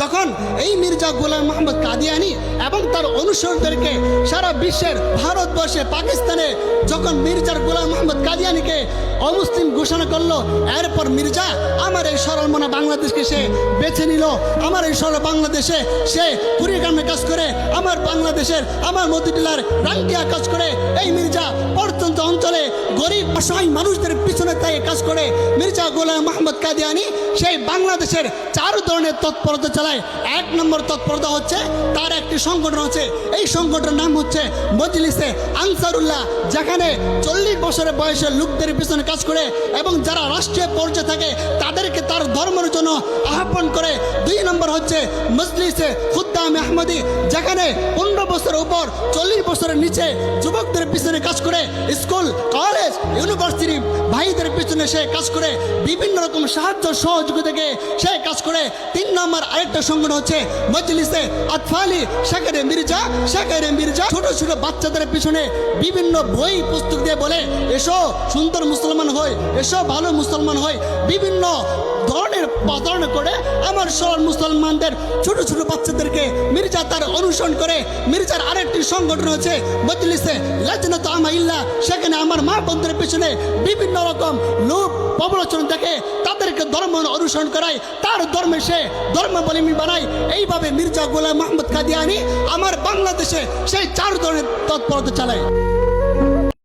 যখন এই মির্জা গোলাম মোহাম্মদ কাদিয়ানি এবং তার অনুসরণদেরকে সারা বিশ্বের ভারতবর্ষে, পাকিস্তানে যখন মির্জার গোলাম মোহাম্মদ কাদিয়ানিকে অমুসলিম ঘোষণা করল, এরপর মির্জা, আমার এই সরল মনে বাংলাদেশকে সে বেছে নিল, আমার এই সরল বাংলাদেশে সে কুড়িগ্রামে কাজ করে, আমার বাংলাদেশের আমার মতিটিলার রাঙ্কিয়া কাজ করে, এই অসহায় মানুষদের পিছনে তাই কাজ করে। মির্জা গোলাম মোহাম্মদ কাদিয়ানি সেই বাংলাদেশের চার ধরনের তৎপরতা চালায়। এক নম্বর তৎপরতা হচ্ছে, তার একটি সংগঠন আছে। এই সংগঠনের নাম হচ্ছে মজলিসে আনসারুল্লাহ, যেখানে চল্লিশ বছরের বয়সের লোকদের পিছনে কাজ করে এবং যারা রাষ্ট্রীয় পর্যায়ে থাকে, তাদেরকে তার ধর্মের জন্য আহ্বান করে। দুই নম্বর হচ্ছে মজলিসে খুদ্দাম আহমদি, যেখানে পনেরো বছরের উপর চল্লিশ বছরের নিচে যুবকদের পিছনে কাজ করে। স্কুল, কলেজ ইউনিভার্সিটি ভাইদের পিছনে সে কাজ করে, বিভিন্ন রকম সাহায্য সহযোগিতাকে সে কাজ করে। তিন নম্বর আরেকটা সংগঠন হচ্ছে মজলিসে আতফালি সেখানে মির্জা সেখানে মির্জা। ছোট ছোট বাচ্চাদের পিছনে বিভিন্ন বই পুস্তক দিয়ে বলে, এসো সুন্দর মুসলমান হয় এসো ভালো মুসলমান হয় বিভিন্ন ধরনের প্রতারণ করে আমার সরল মুসলমানদের, ছোট ছোট বাচ্চাদেরকে মির্জা তার অনুসরণ করে মির্জার আরেকটি সংগঠন হচ্ছে আছে মজলিসে লাজনাত আমাইল্লা। সেখানে আমার মা বন্ধুদের পিছনে বিভিন্ন রকম লোক প্রবলোচন দেখে তাদেরকে ধর্ম অনুসরণ করায়। তার ধর্মে সে ধর্মাবলম্বী বানায়। এইভাবে মির্জা গোলাম মোহাম্মদ কাদিয়ানি আমার বাংলাদেশে সেই চার ধরনের তৎপরতা চালায়।